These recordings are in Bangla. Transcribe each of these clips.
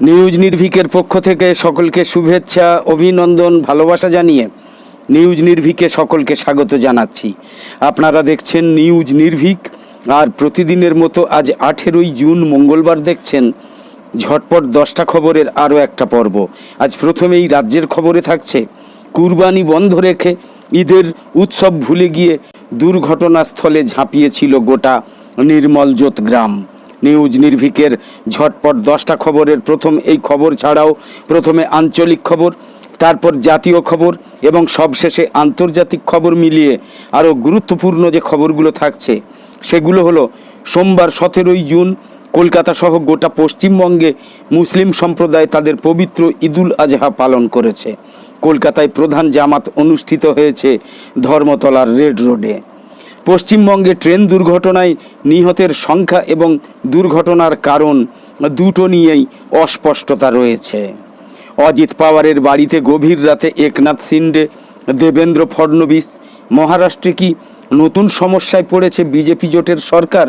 নিউজ নির্ভিকের পক্ষ থেকে সকলকে শুভেচ্ছা, অভিনন্দন, ভালোবাসা জানিয়ে নিউজ নির্ভিকে সকলকে স্বাগত জানাচ্ছি। আপনারা দেখছেন নিউজ নির্ভিক, আর প্রতিদিনের মতো আজ আঠেরোই জুন মঙ্গলবার দেখছেন ঝটপট দশটা খবরের আরও একটা পর্ব। আজ প্রথমেই রাজ্যের খবরে থাকছে, কুরবানি বন্ধ রেখে ঈদের উৎসব ভুলে গিয়ে দুর্ঘটনাস্থলে ঝাঁপিয়েছিল গোটা নির্মলজোত গ্রাম। নিউজ নির্ভিকের ঝটপট দশটা খবরের প্রথম এই খবর ছাড়াও প্রথমে আঞ্চলিক খবর, তারপর জাতীয় খবর এবং সবশেষে আন্তর্জাতিক খবর মিলিয়ে আরও গুরুত্বপূর্ণ যে খবরগুলো থাকছে, সেগুলো হলো সোমবার সতেরোই জুন কলকাতা সহ গোটা পশ্চিমবঙ্গে মুসলিম সম্প্রদায় তাদের পবিত্র ঈদুল আজহা পালন করেছে। কলকাতায় প্রধান জামাত অনুষ্ঠিত হয়েছে ধর্মতলার রেড রোডে। পশ্চিমবঙ্গে ট্রেন দুর্ঘটনায় নিহতের সংখ্যা এবং দুর্ঘটনার কারণ দুটো নিয়েই অস্পষ্টতা রয়েছে। অজিত পাওয়ারের বাড়িতে গভীর রাতে একনাথ সিন্ডে, দেবেন্দ্র ফডনবিস, মহারাষ্ট্রে কি নতুন সমস্যায় পড়েছে বিজেপি জোটের সরকার?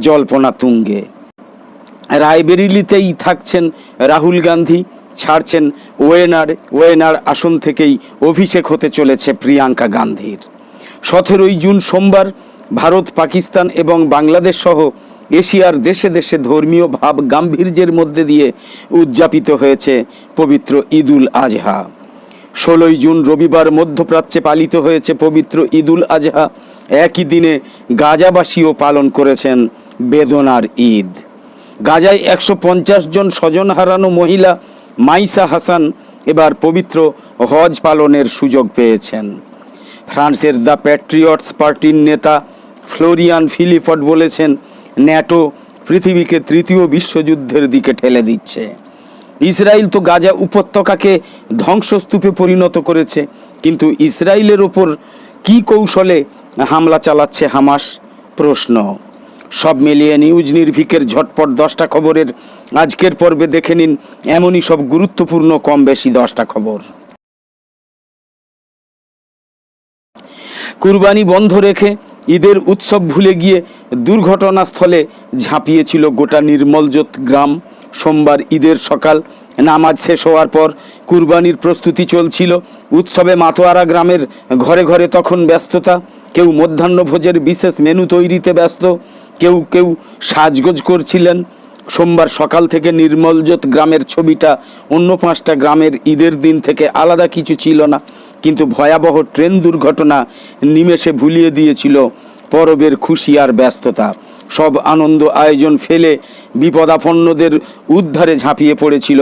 জল্পনা তুঙ্গে। রায়বেরিলিতেই থাকছেন রাহুল গান্ধী, ছাড়ছেন ওয়েনার। ওয়েনার আসন থেকেই অভিষেক হতে চলেছে প্রিয়াঙ্কা গান্ধীর। সতেরোই জুন সোমবার ভারত, পাকিস্তান এবং বাংলাদেশ সহ এশিয়ার দেশে দেশে ধর্মীয় ভাব গাম্ভীর্যের মধ্যে দিয়ে উদযাপিত হয়েছে পবিত্র ঈদুল আজহা। ষোলোই জুন রবিবার মধ্যপ্রাচ্যে পালিত হয়েছে পবিত্র ঈদুল আজহা। একই দিনে গাজাবাসীও পালন করেছেন বেদনার ঈদ। গাজায় একশো পঞ্চাশ জন স্বজন হারানো মহিলা মাইসা হাসান এবার পবিত্র হজ পালনের সুযোগ পেয়েছেন। ফ্রান্সের দ্য প্যাট্রিয়টস পার্টির নেতা ফ্লোরিয়ান ফিলিফট বলেছেন, ন্যাটো পৃথিবীকে তৃতীয় বিশ্বযুদ্ধের দিকে ঠেলে দিচ্ছে। ইসরায়েল তো গাজা উপত্যকাকে ধ্বংসস্তূপে পরিণত করেছে, কিন্তু ইসরায়েলের ওপর কি কৌশলে হামলা চালাচ্ছে হামাস? প্রশ্ন। সব মিলিয়ে নিউজ নির্ভিকের ঝটপট দশটা খবরের আজকের পর্বে দেখে নিন, এমনই সব গুরুত্বপূর্ণ, কম বেশি দশটা খবর। কুরবানি বন্ধ রেখে ঈদের উৎসব ভুলে গিয়ে দুর্ঘটনাস্থলে ঝাঁপিয়েছিল গোটা নির্মলজোত গ্রাম। সোমবার ঈদের সকাল নামাজ শেষ হওয়ার পর কুরবানির প্রস্তুতি চলছিল। উৎসবে মাতোয়ারা গ্রামের ঘরে ঘরে তখন ব্যস্ততা। কেউ মধ্যাহ্নভোজের বিশেষ মেনু তৈরিতে ব্যস্ত। কেউ কেউ সাজগোজ করছিলেন। সোমবার সকাল থেকে নির্মলজোত গ্রামের ছবিটা অন্য পাঁচটা গ্রামের ঈদের দিন থেকে আলাদা কিছু ছিল না। কিন্তু ভয়াবহ ট্রেন দুর্ঘটনা নিমেষে ভুলিয়ে দিয়েছিল পরবের খুশি আর ব্যস্ততা। সব আনন্দ আয়োজন ফেলে বিপদাপন্নদের উদ্ধারে ঝাঁপিয়ে পড়েছিল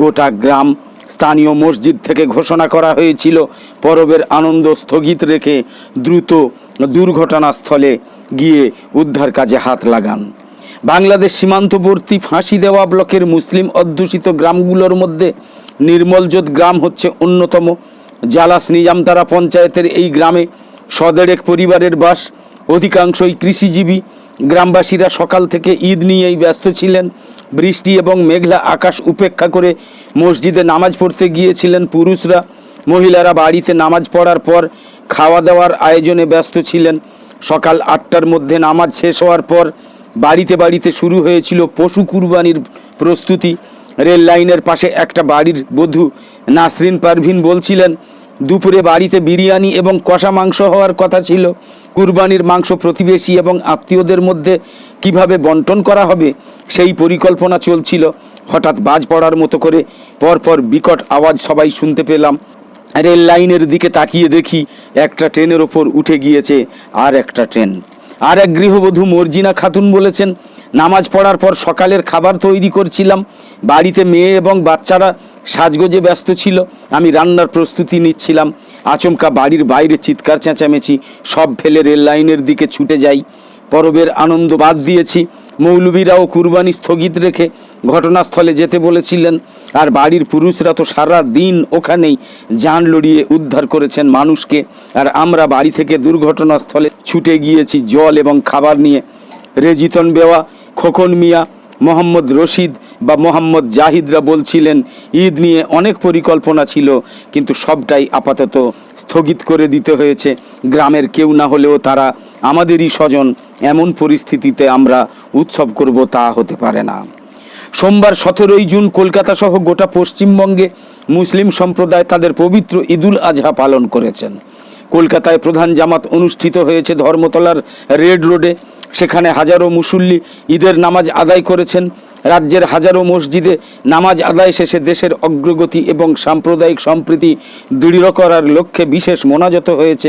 গোটা গ্রাম। স্থানীয় মসজিদ থেকে ঘোষণা করা হয়েছিল, পরবের আনন্দ স্থগিত রেখে দ্রুত দুর্ঘটনাস্থলে গিয়ে উদ্ধার কাজে হাত লাগান। বাংলাদেশ সীমান্তবর্তী ফাঁসি দেওয়া ব্লকের মুসলিম অধ্যুষিত গ্রামগুলোর মধ্যে নির্মলজোত গ্রাম হচ্ছে অন্যতম। জালাস নিজামতারা পঞ্চায়েতের এই গ্রামে সদেড়েক পরিবারের বাস। অধিকাংশই কৃষিজীবী। গ্রামবাসীরা সকাল থেকে ঈদ নিয়েই ব্যস্ত ছিলেন। বৃষ্টি এবং মেঘলা আকাশ উপেক্ষা করে মসজিদে নামাজ পড়তে গিয়েছিলেন পুরুষরা। মহিলারা বাড়িতে নামাজ পড়ার পর খাওয়া দাওয়ার আয়োজনে ব্যস্ত ছিলেন। সকাল আটটার মধ্যে নামাজ শেষ হওয়ার পর বাড়িতে বাড়িতে শুরু হয়েছিল পশু কুরবানির প্রস্তুতি। রেল লাইনের পাশে একটা বাড়ির বধূ নাসরিন পারভিন বলছিলেন, দুপুরে বাড়িতে বিরিয়ানি এবং কষা মাংস হওয়ার কথা ছিল। কুরবানির মাংস প্রতিবেশী এবং আত্মীয়দের মধ্যে কীভাবে বন্টন করা হবে সেই পরিকল্পনা চলছিল। হঠাৎ বাজ পড়ার মতো করে পরপর বিকট আওয়াজ সবাই শুনতে পেলাম। রেল লাইনের দিকে তাকিয়ে দেখি একটা ট্রেনের ওপর উঠে গিয়েছে আর একটা ট্রেন। আর এক গৃহবধূ মর্জিনা খাতুন বলেছেন, নামাজ পড়ার পর সকালের খাবার তৈরি করছিলাম, বাড়িতে মেয়ে এবং বাচ্চারা সাজগোজে ব্যস্ত ছিল, আমি রান্নার প্রস্তুতি নিচ্ছিলাম, আচমকা বাড়ির বাইরে চিৎকার চেঁচামেচি, সব ফেলে রেল লাইনের দিকে ছুটে যাই, পরবের আনন্দ বাদ দিয়েছি মৌলবীরাও কুরবানি স্থগিত রেখে ঘটনাস্থলে যেতে বলেছিলেন। আর বাড়ির পুরুষরা তো সারা দিন ওখানেই যান লড়িয়ে উদ্ধার করেছেন মানুষকে। আর আমরা বাড়ি থেকে দুর্ঘটনাস্থলে ছুটে গিয়েছি জল এবং খাবার নিয়ে। রেজিতন বেওয়া, খোকন মিয়া, মোহাম্মদ রশিদ বা মোহাম্মদ জাহিদরা বলছিলেন, ঈদ নিয়ে অনেক পরিকল্পনা ছিল, কিন্তু সবটাই আপাতত স্থগিত করে দিতে হয়েছে। গ্রামের কেউ না হলেও তারা আমাদেরই স্বজন। এমন পরিস্থিতিতে আমরা উৎসব করব তা হতে পারে না। সোমবার সতেরোই জুন কলকাতা সহ গোটা পশ্চিমবঙ্গে মুসলিম সম্প্রদায় তাদের পবিত্র ঈদুল আজহা পালন করেছেন। কলকাতায় প্রধান জামাত অনুষ্ঠিত হয়েছে ধর্মতলার রেড রোডে। সেখানে হাজারো মুসল্লি ঈদের নামাজ আদায় করেছেন। রাজ্যের হাজারো মসজিদে নামাজ আদায় শেষে দেশের অগ্রগতি এবং সাম্প্রদায়িক সম্প্রীতি দৃঢ় করার লক্ষ্যে বিশেষ মোনাজত হয়েছে।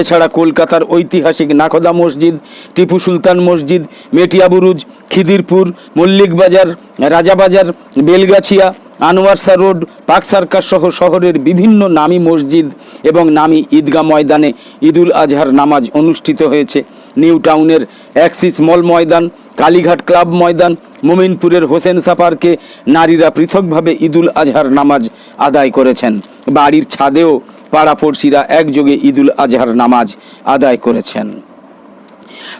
এছাড়া কলকাতার ঐতিহাসিক নাখোদা মসজিদ, টিপু সুলতান মসজিদ, Metiabruz, Khidirpur, Mallickbazar, Rajabazar, Belgachia, Anwarshah road, Park Circus সহ শহরের বিভিন্ন নামী মসজিদ এবং নামী ঈদগাহ ময়দানে ঈদুল আজহার নামাজ অনুষ্ঠিত হয়েছে। নিউ টাউনের অ্যাক্সিস মল ময়দান, কালীঘাট ক্লাব ময়দান, মোমিনপুরের হোসেনসা পার্কে নারীরা পৃথকভাবে ঈদুল আজহার নামাজ আদায় করেছেন। বাড়ির ছাদেও পাড়াপড়শিরা একযোগে ঈদুল আজহার নামাজ আদায় করেছেন।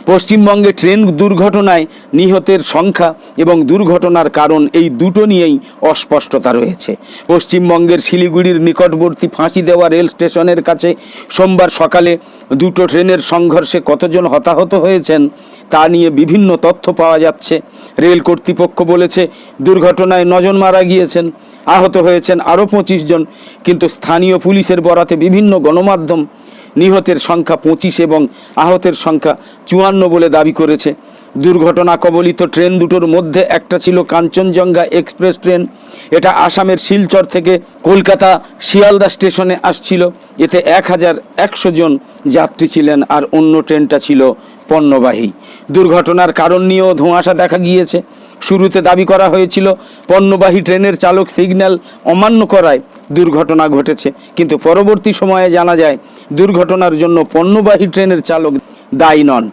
পশ্চিমবঙ্গে ট্রেন দুর্ঘটনায় নিহতের সংখ্যা এবং দুর্ঘটনার কারণ এই দুটো নিয়েই অস্পষ্টতা রয়েছে। পশ্চিমবঙ্গের শিলিগুড়ির নিকটবর্তী ফাঁসি দেওয়া রেল স্টেশনের কাছে সোমবার সকালে দুটো ট্রেনের সংঘর্ষে কতজন হতাহত হয়েছেন তা নিয়ে বিভিন্ন তথ্য পাওয়া যাচ্ছে। রেল কর্তৃপক্ষ বলেছে, দুর্ঘটনায় নজন মারা গিয়েছেন, আহত হয়েছেন আরও পঁচিশ জন, কিন্তু স্থানীয় পুলিশের বরাতে বিভিন্ন গণমাধ্যম নিহতের সংখ্যা পঁচিশ এবং আহতের সংখ্যা চুয়ান্ন বলে দাবি করেছে। দুর্ঘটনা কবলিত ট্রেন দুটোর মধ্যে একটা ছিল কাঞ্চনজঙ্ঘা এক্সপ্রেস ট্রেন। এটা আসামের শিলচর থেকে কলকাতা শিয়ালদা স্টেশনে আসছিল। এতে এক হাজার একশো জন যাত্রী ছিলেন আর অন্য ট্রেনটা ছিল পণ্যবাহী। দুর্ঘটনার কারণ নিয়েও ধোঁয়াশা দেখা গিয়েছে। শুরুতে দাবি করা হয়েছিল, পণ্যবাহী ট্রেনের চালক সিগন্যাল অমান্য করায় দুর্ঘটনা ঘটেছে। কিন্তু পরবর্তী সময়ে জানা যায়, দুর্ঘটনার জন্য পণ্যবাহী ট্রেনের চালক দায়ী নন।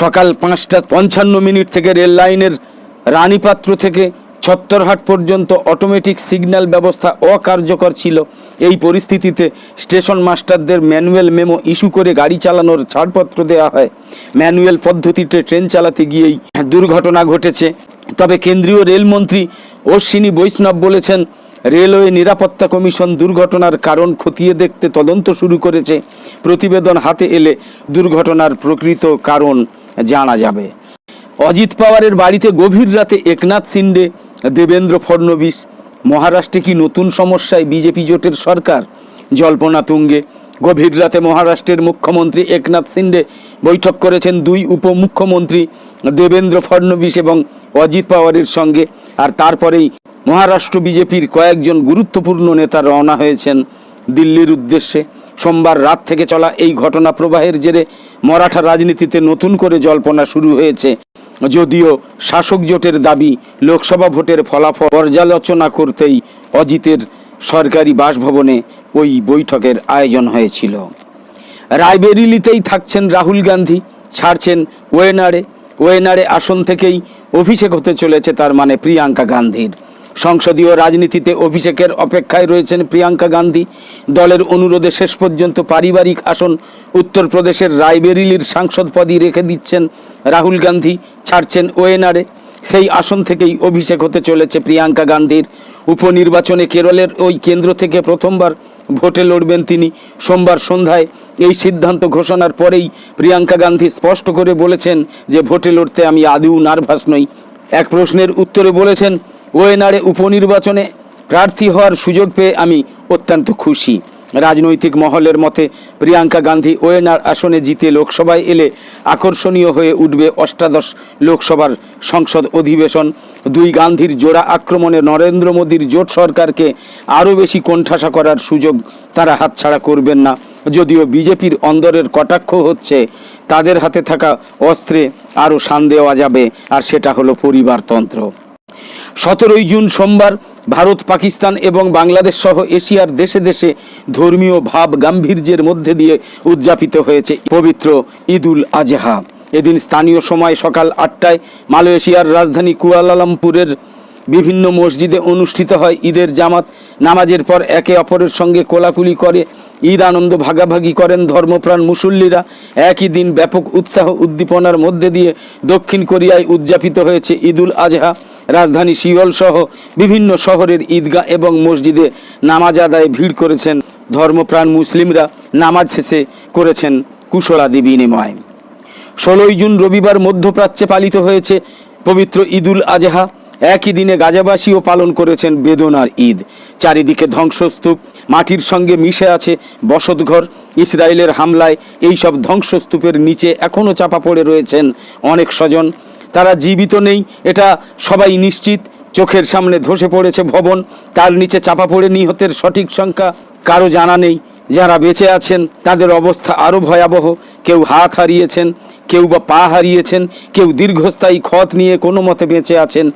সকাল পাঁচটা পঞ্চান্ন মিনিট থেকে রেল লাইনের রানীপাত্র থেকে ছত্তরহাট পর্যন্ত অটোমেটিক সিগন্যাল ব্যবস্থা অকার্যকর ছিল। এই পরিস্থিতিতে স্টেশন মাস্টারদের ম্যানুয়াল মেমো ইস্যু করে গাড়ি চালানোর ছাড়পত্র দেওয়া হয়। ম্যানুয়াল পদ্ধতিতে ট্রেন চালাতে গিয়েই দুর্ঘটনা ঘটেছে। তবে কেন্দ্রীয় রেলমন্ত্রী অশ্বিনী বৈষ্ণব বলেছেন রেলওয়ে নিরাপত্তা কমিশন দুর্ঘটনার কারণ খতিয়ে দেখতে তদন্ত শুরু করেছে। প্রতিবেদন হাতে এলে দুর্ঘটনার প্রকৃত কারণ জানা যাবে। অজিত পাওয়ারের বাড়িতে গভীর রাতে একনাথ সিন্ডে, দেবেন্দ্র ফডনবিস মহারাষ্ট্রে কি নতুন সমস্যায় বিজেপি জোটের সরকার? জল্পনা তুঙ্গে, গভীর রাতে মহারাষ্ট্রের মুখ্যমন্ত্রী একনাথ সিন্ডে বৈঠক করেছেন দুই উপমুখ্যমন্ত্রী দেবেন্দ্র ফডনবিস এবং অজিত পাওয়ারের সঙ্গে আর তারপরেই মহারাষ্ট্র বিজেপির কয়েকজন গুরুত্বপূর্ণ নেতা রওনা হয়েছেন দিল্লির উদ্দেশ্যে। সোমবার রাত থেকে চলা এই ঘটনা প্রবাহের জেরে মরাঠা রাজনীতিতে নতুন করে জল্পনা শুরু হয়েছে। যদিও শাসক জোটের দাবি, লোকসভা ভোটের ফলাফল পর্যালোচনা করতেই অজিতের সরকারি বাসভবনে ওই বৈঠকের আয়োজন হয়েছিল। রায়বেরিলিতেই থাকছেন রাহুল গান্ধী, ছাড়ছেন ওয়েনারে ওয়েনারে আসন থেকেই অভিষেক হতে চলেছে তার মানে প্রিয়াঙ্কা গান্ধীর। সংসদীয় রাজনীতিতে অভিষেকের অপেক্ষায় রয়েছেন প্রিয়াঙ্কা গান্ধী। দলের অনুরোধে শেষ পর্যন্ত পারিবারিক আসন উত্তরপ্রদেশের রায়বেরিলির সাংসদ পদই রেখে দিচ্ছেন রাহুল গান্ধী, ছাড়ছেন ওয়েনারে। সেই আসন থেকেই অভিষেক হতে চলেছে প্রিয়াঙ্কা গান্ধীর। উপনির্বাচনে কেরলের ওই কেন্দ্র থেকে প্রথমবার ভোটে লড়বেন তিনি। সোমবার সন্ধ্যায় এই সিদ্ধান্ত ঘোষণার পরেই প্রিয়াঙ্কা গান্ধী স্পষ্ট করে বলেছেন যে ভোটে লড়তে আমি আদৌ নার্ভাস নই। এক প্রশ্নের উত্তরে বলেছেন ওয়েনারে উপনির্বাচনে প্রার্থী হওয়ার সুযোগ পেয়ে আমি অত্যন্ত খুশি। রাজনৈতিক মহলের মতে, প্রিয়াঙ্কা গান্ধী ওয়েনার আসনে জিতে লোকসভায় এলে আকর্ষণীয় হয়ে উঠবে অষ্টাদশ লোকসভার সংসদ অধিবেশন। দুই গান্ধীর জোড়া আক্রমণে নরেন্দ্র মোদীর জোট সরকারকে আরও বেশি কোণঠাসা করার সুযোগ তারা হাতছাড়া করবেন না। যদিও বিজেপির অন্দরের কটাক্ষ হচ্ছে, তাদের হাতে থাকা অস্ত্রে আরও শান দেওয়া যাবে, আর সেটা হলো পরিবারতন্ত্র। সতেরোই জুন সোমবার ভারত, পাকিস্তান এবং বাংলাদেশ সহ এশিয়ার দেশে দেশে ধর্মীয় ভাব গাম্ভীর্যের মধ্যে দিয়ে উদযাপিত হয়েছে পবিত্র ঈদুল আজহা। এদিন স্থানীয় সময় সকাল আটটায় মালয়েশিয়ার রাজধানী কুয়ালালামপুরের বিভিন্ন মসজিদে অনুষ্ঠিত হয় ঈদের জামাত। নামাজের পর একে অপরের সঙ্গে কোলাকুলি করে, ঈদ আনন্দ ভাগাভাগি করেন ধর্মপ্রাণ মুসল্লিরা। একই দিন ব্যাপক উৎসাহ উদ্দীপনার মধ্যে দিয়ে দক্ষিণ কোরিয়ায় উদযাপিত হয়েছে ঈদুল আজহা। রাজধানী সিওল সহ বিভিন্ন শহরের ঈদগাহ এবং মসজিদে নামাজ আদায়ে ভিড় করেছেন ধর্মপ্রাণ মুসলিমরা। নামাজ শেষে করেছেন কুশলাদি বিনিময়। ষোলোই জুন রবিবার মধ্যপ্রাচ্যে পালিত হয়েছে পবিত্র ঈদুল আজহা। একই দিনে গাজাবাসীও পালন করেছেন বেদনার ঈদ। চারিদিকে ধ্বংসস্তূপ, মাটির সঙ্গে মিশে আছে বসতঘর। ইসরায়েলের হামলায় এই সব ধ্বংসস্তূপের নিচে এখনও চাপা পড়ে রয়েছেন অনেক স্বজন। তারা জীবিত নেই, এটা সবাই নিশ্চিত। চোখের সামনে ধসে পড়েছে ভবন, তার নিচে চাপা পড়ে নিহতের সঠিক সংখ্যা। কারও জানা নেই, যারা বেঁচে আছেন, তাদের অবস্থা আরও ভয়াবহ। কেউ হাত হারিয়েছেন, কেউ বা পা হারিয়েছেন, কেউ দীর্ঘস্থায়ী ক্ষত নিয়ে কোনো মতে বেঁচে আছেন।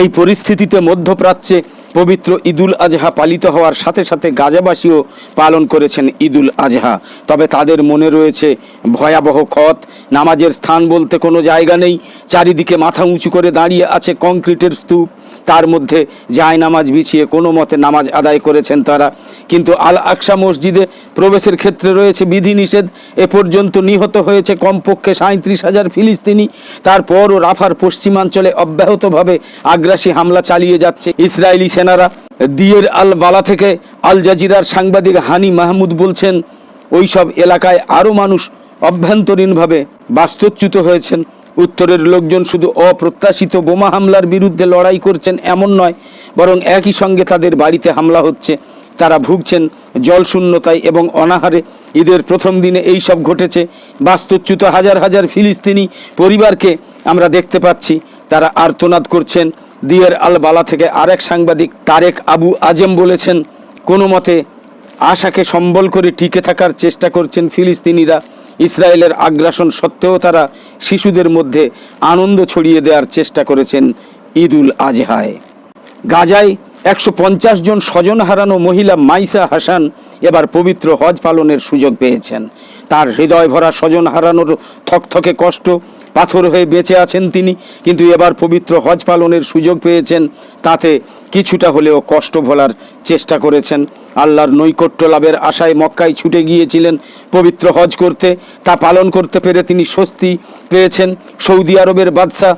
এই পরিস্থিতিতে মধ্যপ্রাচ্যে পবিত্র ঈদুল আজহা পালিত হওয়ার সাথে সাথে গাজাবাসীও পালন করেছেন ঈদুল আজহা। তবে তাদের মনে রয়েছে ভয়াবহ ক্ষত। নামাজের স্থান বলতে কোনো জায়গা নেই। চারিদিকে মাথা উঁচু করে দাঁড়িয়ে আছে কংক্রিটের স্তূপ। তার মধ্যে জায় নামাজ বিছিয়ে কোনো মতে নামাজ আদায় করেছেন তারা। কিন্তু আল আকসা মসজিদে প্রবেশের ক্ষেত্রে রয়েছে বিধিনিষেধ। এ পর্যন্ত নিহত হয়েছে কমপক্ষে সাঁত্রিশ হাজার ফিলিস্তিনি। তারপরও রাফার পশ্চিমাঞ্চলে অব্যাহতভাবে আগ্রাসী হামলা চালিয়ে যাচ্ছে ইসরায়েলি সেনারা। দিয়ের আল বালা থেকে আল জাজিরার সাংবাদিক হানি মাহমুদ বলছেন, ওইসব এলাকায় আরও মানুষ অভ্যন্তরীণভাবে বাস্তুচ্যুত হয়েছেন। উত্তরের লোকজন শুধু অপ্রত্যাশিত বোমা হামলার বিরুদ্ধে লড়াই করছেন এমন নয়, বরং একই সঙ্গে তাদের বাড়িতে হামলা হচ্ছে। তারা ভুগছেন জলশূন্যতায় এবং অনাহারে। ঈদের প্রথম দিনে এই সব ঘটেছে। বাস্তুচ্যুত হাজার হাজার ফিলিস্তিনি পরিবারকে আমরা দেখতে পাচ্ছি। তারা আর্তনাদ করছেন। দিয়ের আল বালা থেকে আরেক সাংবাদিক তারেক আবু আজম বলেছেন, কোনো মতে আশাকে সম্বল করে টিকে থাকার চেষ্টা করছেন ফিলিস্তিনিরা। ইসরায়েলের আগ্রাসন সত্ত্বেও তারা শিশুদের মধ্যে আনন্দ ছড়িয়ে দেওয়ার চেষ্টা করেছেন ঈদুল আজহায়। গাজায় একশো পঞ্চাশ জন স্বজন হারানো মহিলা মাইসা হাসান এবার পবিত্র হজ পালনের সুযোগ পেয়েছেন। তার হৃদয় ভরা স্বজন হারানোর থকথকে কষ্ট, পাথর হয়ে বেঁচে আছেন তিনি, কিন্তু এবার পবিত্র হজ পালনের সুযোগ পেয়েছেন। তাতে কিছুটা হলেও কষ্ট ভোলার চেষ্টা করেছেন। আল্লাহর নৈকট্য লাভের আশায় মক্কায় ছুটে গিয়েছিলেন পবিত্র হজ করতে। তা পালন করতে পেরে তিনি স্বস্তি পেয়েছেন। সৌদি আরবের বাদশাহ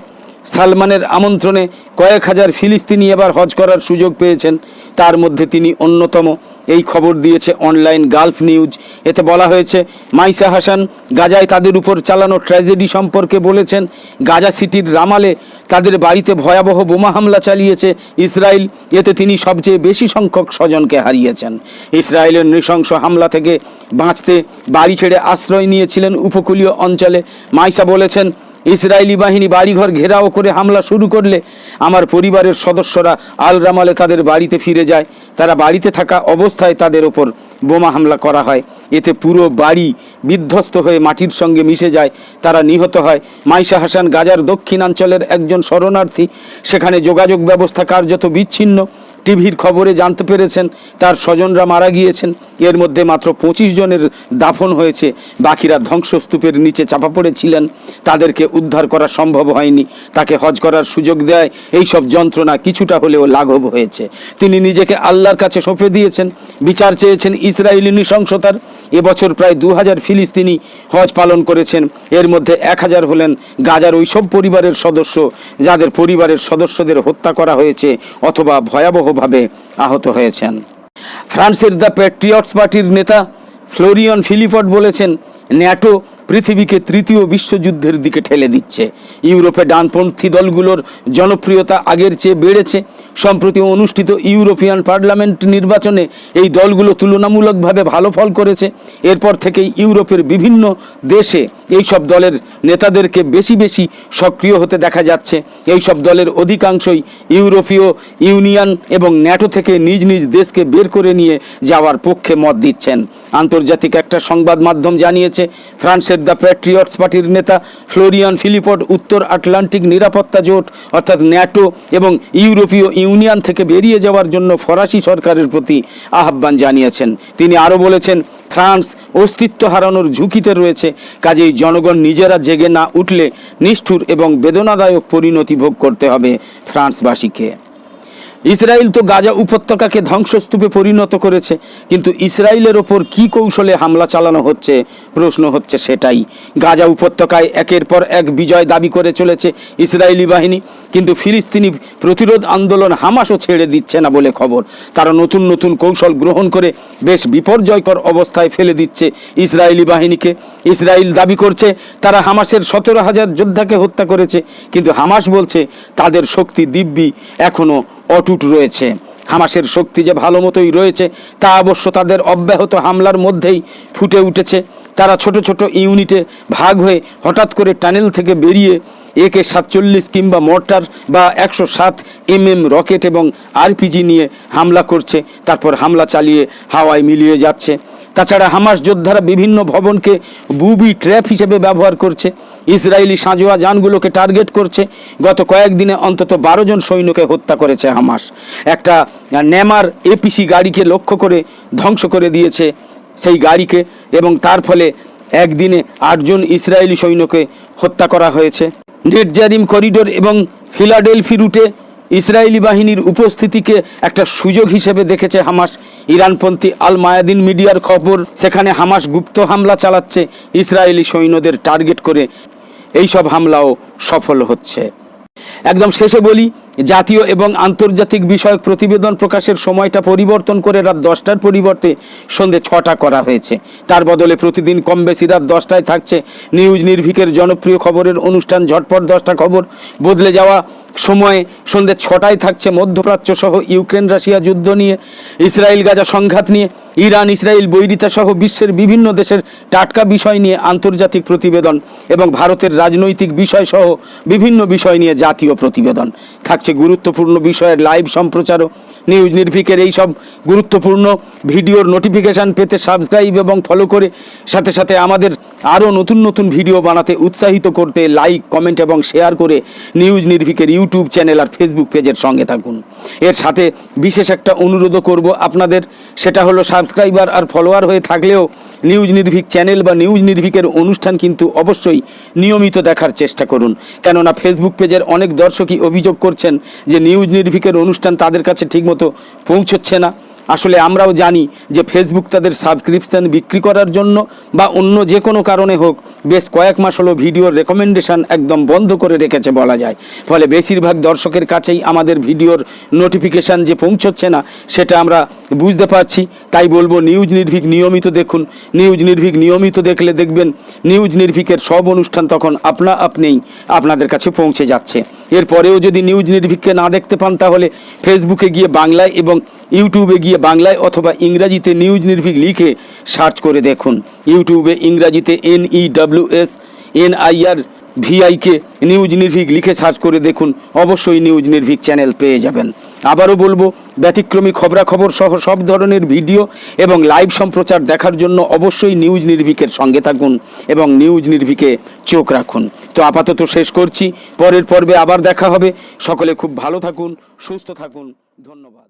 সালমানের আমন্ত্রণে কয়েক হাজার ফিলিস্তিনি এবার হজ করার সুযোগ পেয়েছেন। তার মধ্যে তিনি অন্যতম। এই খবর দিয়েছে অনলাইন গালফ নিউজ। এতে বলা হয়েছে, মাইসা হাসান গাজায় তাদের উপর চালানো ট্র্যাজেডি সম্পর্কে বলেছেন, গাজা সিটির রামালে তাদের বাড়িতে ভয়াবহ বোমা হামলা চালিয়েছে ইসরায়েল। এতে তিনি সবচেয়ে বেশি সংখ্যক স্বজনকে হারিয়েছেন। ইসরায়েলের নৃশংস হামলা থেকে বাঁচতে বাড়ি ছেড়ে আশ্রয় নিয়েছিলেন উপকূলীয় অঞ্চলে। মাইসা বলেছেন ইসরায়েলি বাহিনী বাড়িঘর ঘেরাও করে হামলা শুরু করলে আমার পরিবারের সদস্যরা আল রামালে তাদের বাড়িতে ফিরে যায়। তারা বাড়িতে থাকা অবস্থায় তাদের ওপর বোমা হামলা করা হয়। এতে পুরো বাড়ি বিধ্বস্ত হয়ে মাটির সঙ্গে মিশে যায়। তারা নিহত হয়। মাইশা হাসান গাজার দক্ষিণাঞ্চলের একজন শরণার্থী। সেখানে যোগাযোগ ব্যবস্থা কার্যত বিচ্ছিন্ন। টিভির খবরে জানতে পেরেছেন, তার স্বজনরা মারা গিয়েছেন। এর মধ্যে মাত্র পঁচিশ জনের দাফন হয়েছে। বাকিরা ধ্বংসস্তূপের নিচে চাপা পড়েছিলেন। তাদেরকে উদ্ধার করা সম্ভব হয়নি। তাকে হজ করার সুযোগ দেয় এই সব যন্ত্রণা কিছুটা হলেও লাঘব হয়েছে। তিনি নিজেকে আল্লাহর কাছে সঁপে দিয়েছেন। বিচার চেয়েছেন ইসরায়েলি নৃশংসতার। এবছর প্রায় দু হাজার ফিলিস্তিনি হজ পালন করেছেন। এর মধ্যে এক হাজার হলেন গাজার ওইসব পরিবারের সদস্য, যাদের পরিবারের সদস্যদের হত্যা করা হয়েছে অথবা ভয়াবহভাবে আহত হয়েছেন। ফ্রান্সের দ্য প্যাট্রিয়টস পার্টির নেতা ফ্লোরিয়ন ফিলিপট বলেছেন ন্যাটো পৃথিবীকে তৃতীয় বিশ্বযুদ্ধের দিকে ঠেলে দিচ্ছে। ইউরোপে ডানপন্থী দলগুলোর জনপ্রিয়তা আগের চেয়ে বেড়েছে। সম্প্রতি অনুষ্ঠিত ইউরোপিয়ান পার্লামেন্ট নির্বাচনে এই দলগুলো তুলনামূলকভাবে ভালো ফল করেছে। এরপর থেকেই ইউরোপের বিভিন্ন দেশে এই সব দলের নেতাদেরকে বেশি বেশি সক্রিয় হতে দেখা যাচ্ছে। এই সব দলের অধিকাংশই ইউরোপীয় ইউনিয়ন এবং ন্যাটো থেকে নিজ নিজ দেশকে বের করে নিয়ে যাওয়ার পক্ষে মত দিচ্ছেন। আন্তর্জাতিক একটা সংবাদ মাধ্যম জানিয়েছে, ফ্রান্সের দ্য প্যাট্রিয়টস পার্টির নেতা ফ্লোরিয়ান ফিলিপট উত্তর আটলান্টিক নিরাপত্তা জোট, অর্থাৎ ন্যাটো এবং ইউরোপীয় ইউনিয়ন থেকে বেরিয়ে যাওয়ার জন্য ফরাসি সরকারের প্রতি আহ্বান জানিয়েছেন। তিনি আরও বলেছেন, ফ্রান্স অস্তিত্ব হারানোর ঝুঁকিতে রয়েছে, কাজেই জনগণ নিজেরা জেগে না উঠলে নিষ্ঠুর এবং বেদনাদায়ক পরিণতি ভোগ করতে হবে ফ্রান্সবাসীকে। ইসরায়েল তো গাজা উপত্যকাকে ধ্বংসস্তূপে পরিণত করেছে, কিন্তু ইসরায়েলের ওপর কি কৌশলে হামলা চালানো হচ্ছে? প্রশ্ন হচ্ছে সেটাই। গাজা উপত্যকায় একের পর এক বিজয় দাবি করে চলেছে ইসরায়েলি বাহিনী, কিন্তু ফিলিস্তিনি প্রতিরোধ আন্দোলন হামাসও ছেড়ে দিচ্ছে না বলে খবর। তারা নতুন নতুন কৌশল গ্রহণ করে বেশ বিপর্যয়কর অবস্থায় ফেলে দিচ্ছে ইসরায়েলি বাহিনীকে। ইসরায়েল দাবি করছে, তারা হামাসের সতেরো হাজার যোদ্ধাকে হত্যা করেছে, কিন্তু হামাস বলছে, তাদের শক্তি দিব্যি এখনও অটুট রয়েছে। হামাসের শক্তি যে ভালো মতোই রয়েছে, তা অবশ্য তাদের অব্যাহত হামলার মধ্যেই ফুটে উঠেছে। তারা ছোট ছোট ইউনিটে ভাগ হয়ে হঠাৎ করে টানেল থেকে বেরিয়ে একে সাতচল্লিশ কিংবা মর্টার বা একশো সাত এম এম রকেট এবং আরপিজি নিয়ে হামলা করছে। তারপর হামলা চালিয়ে হাওয়ায় মিলিয়ে যাচ্ছে। তাছাড়া হামাস যোদ্ধারা বিভিন্ন ভবনকে বুবি ট্র্যাপ হিসেবে ব্যবহার করছে। ইসরায়েলি সাঁজোয়া যানগুলোকে টার্গেট করছে। গত কয়েকদিনে অন্তত বারো জন সৈন্যকে হত্যা করেছে হামাস। একটা নেমার এপিসি গাড়িকে লক্ষ্য করে ধ্বংস করে দিয়েছে সেই গাড়িকে এবং তার ফলে একদিনে আটজন ইসরায়েলি সৈন্যকে হত্যা করা হয়েছে। নেট নেটজারিম করিডোর এবং ফিলাডেলফি রুটে ইসরায়েলি বাহিনীর উপস্থিতিকে একটা সুযোগ হিসেবে দেখেছে হামাস। ইরানপন্থী আল মায়াদিন মিডিয়ার খবর, সেখানে হামাস গুপ্ত হামলা চালাচ্ছে ইসরায়েলি সৈন্যদের টার্গেট করে। এইসব হামলাও সফল হচ্ছে। একদম শেষে বলি, জাতীয় এবং আন্তর্জাতিক বিষয়ক প্রতিবেদন প্রকাশের সময়টা পরিবর্তন করে রাত দশটার পরিবর্তে সন্ধে ছটা করা হয়েছে। তার বদলে প্রতিদিন কম বেশি রাত দশটায় থাকছে নিউজ নির্ভিকের জনপ্রিয় খবরের অনুষ্ঠান ঝটপট দশটা খবর। বদলে যাওয়া সময়ে সন্ধ্যে ছটায় থাকছে মধ্যপ্রাচ্য সহ ইউক্রেন, রাশিয়া যুদ্ধ নিয়ে, ইসরায়েল, গাজা সংঘাত নিয়ে, ইরান, ইসরায়েল, বৈরিতা সহ বিশ্বের বিভিন্ন দেশের টাটকা বিষয় নিয়ে আন্তর্জাতিক প্রতিবেদন এবং ভারতের রাজনৈতিক বিষয় সহ বিভিন্ন বিষয় নিয়ে জাতীয় প্রতিবেদন। থাকছে গুরুত্বপূর্ণ বিষয়ের লাইভ সম্প্রচারও। নিউজ নির্ভিকের এই সব গুরুত্বপূর্ণ ভিডিওর নোটিফিকেশান পেতে সাবস্ক্রাইব এবং ফলো করে সাথে সাথে আমাদের আরও নতুন নতুন ভিডিও বানাতে উৎসাহিত করতে লাইক কমেন্ট এবং শেয়ার করে নিউজ নির্ভিকের ইউটিউব চ্যানেল আর ফেসবুক পেজের সঙ্গে থাকুন। এর সাথে বিশেষ একটা অনুরোধও করব আপনাদের, সেটা হলো সাবস্ক্রাইবার আর ফলোয়ার হয়ে থাকলেও নিউজ নির্ভীক চ্যানেল বা নিউজ নির্ভিকের অনুষ্ঠান কিন্তু অবশ্যই নিয়মিত দেখার চেষ্টা করুন। কেননা ফেসবুক পেজের অনেক দর্শকই অভিযোগ করছেন যে নিউজ নির্ভিকের অনুষ্ঠান তাদের কাছে ঠিকমতো পৌঁছচ্ছে না। আসলে আমরাও জানি যে ফেসবুক তাদের সাবস্ক্রিপশন বিক্রি করার জন্য বা অন্য যে কোনো কারণে হোক বেশ কয়েক মাস হলো ভিডিওর রেকমেন্ডেশন একদম বন্ধ করে রেখেছে বলা যায়। ফলে বেশিরভাগ দর্শকের কাছেই আমাদের ভিডিওর নোটিফিকেশান যে পৌঁছচ্ছে না, সেটা আমরা বুঝতে পারছি। তাই বলব নিউজ নির্ভীক নিয়মিত দেখুন। নিউজ নির্ভীক নিয়মিত দেখলে দেখবেন নিউজ নির্ভীকের সব অনুষ্ঠান তখন আপনা আপনিই আপনাদের কাছে পৌঁছে যাচ্ছে। এরপরেও যদি নিউজ নির্ভীককে না দেখতে পান, তাহলে ফেসবুকে গিয়ে বাংলায় এবং ইউটিউবে গিয়ে বাংলায় অথবা ইংরাজিতে নিউজ নির্ভীক লিখে সার্চ করে দেখুন। ইউটিউবে ইংরাজিতে N E W S N I R V I K news Nirbhik লিখে সার্চ করে দেখুন। অবশ্যই নিউজ নির্ভীক চ্যানেল পেয়ে যাবেন। আবারও বলব, ব্যতিক্রমী খবরাখবর সহ সব ধরনের ভিডিও এবং লাইভ সম্প্রচার দেখার জন্য অবশ্যই নিউজ নির্ভীকের সঙ্গে থাকুন এবং নিউজ নির্ভীকে চোখ রাখুন। তো আপাতত শেষ করছি। পরের পর্বে আবার দেখা হবে। সকলে খুব ভালো থাকুন, সুস্থ থাকুন। ধন্যবাদ।